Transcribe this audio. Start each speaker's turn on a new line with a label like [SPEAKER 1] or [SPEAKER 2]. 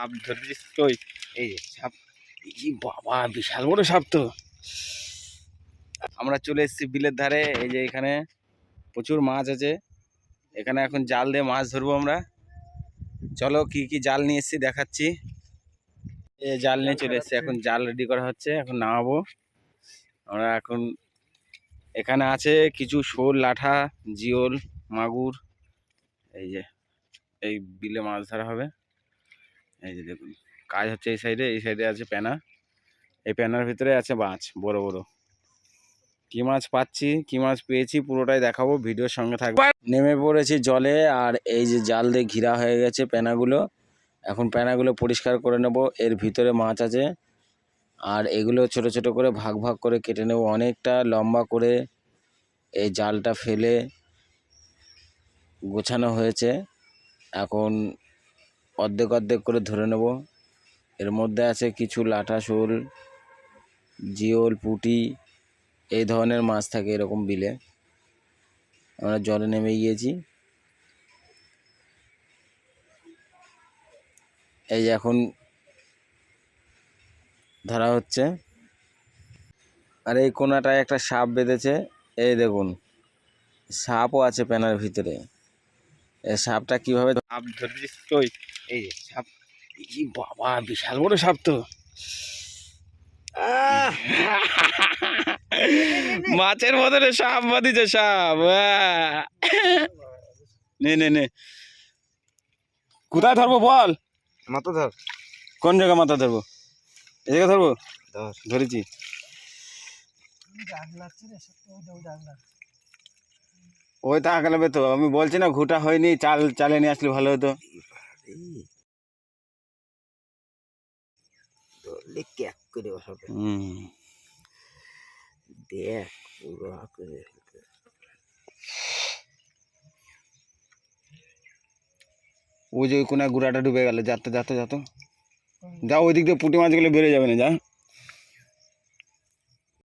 [SPEAKER 1] সাপ ধরেছিস তুই? এই সাপ বাবা, বিশাল বড় সাপ তো। আমরা চলে এসেছি বিলের ধারে, এই যে এখানে প্রচুর মাছ আছে। এখানে এখন জাল দিয়ে মাছ ধরবো আমরা। চলো কি কি জাল নিয়ে এসেছি দেখাচ্ছি। এই জাল নিয়ে চলে এসেছি, এখন জাল রেডি করা হচ্ছে, এখন নামাবো। আমরা এখন এখানে আছে কিছু শোল, লাঠা, জিওল, মাগুর, এই যে, এই বিলে মাছ ধরা হবে। এই যে দেখুন, কাজ হচ্ছে এই সাইডে এই সাইডে আছে প্যানা এই প্যানার ভিতরে আছে মাছ, বড় বড়। কি মাছ পাচ্ছি, কি মাছ পেয়েছি পুরোটাই দেখাবো, ভিডিওর সঙ্গে থাকবে নেমে পড়েছি জলে, আর এই যে জাল দিয়ে ঘিরা হয়ে গেছে প্যানাগুলো এখন প্যানাগুলো পরিষ্কার করে নেব, এর ভিতরে মাছ আছে। আর এগুলো ছোট ছোট করে ভাগ ভাগ করে কেটে নেব, অনেকটা লম্বা করে। এই জালটা ফেলে গোছানো হয়েছে। এখন অর্ধেক অর্ধেক করে ধরে নেব। এর মধ্যে আছে কিছু লাঠা শোল, জিওল, পুঁটি, এই ধরনের মাছ থাকে এরকম বিলে। আমরা জলে নেমে গিয়েছি। এই এখন ধরা হচ্ছে। আর এই কোনাটায় একটা সাপ বেঁধেছে। এই দেখুন, সাপও আছে প্যানার ভিতরে। সাপটা কীভাবে সাপ ধরেছিস তুই? এই যে সাপ। ই বাবা বিশাল বড় সাপ তো। মাছের মতন সাপ বাঁধিছে সাপ আহ! নে নে নে। কোথায় ধরবো বল?
[SPEAKER 2] মাথা ধর।
[SPEAKER 1] কোন জায়গা মাথা ধরবো? এই জায়গা ধরবো?
[SPEAKER 2] ধর।
[SPEAKER 1] ধরেছি। ওই তো আঁকালাবে তো আমি বলছি না ঘুটা হয়নি চাল চালে নিয়ে আসলে ভালো হতো।
[SPEAKER 2] করে দেখ পুরো করে
[SPEAKER 1] ওই যে কোনায় গুড়াটা ডুবে গেল যাতো যাতো যাতো যা ওই দিক দিয়ে পুঁটি মাছগুলো বেড়ে যাবে না যা।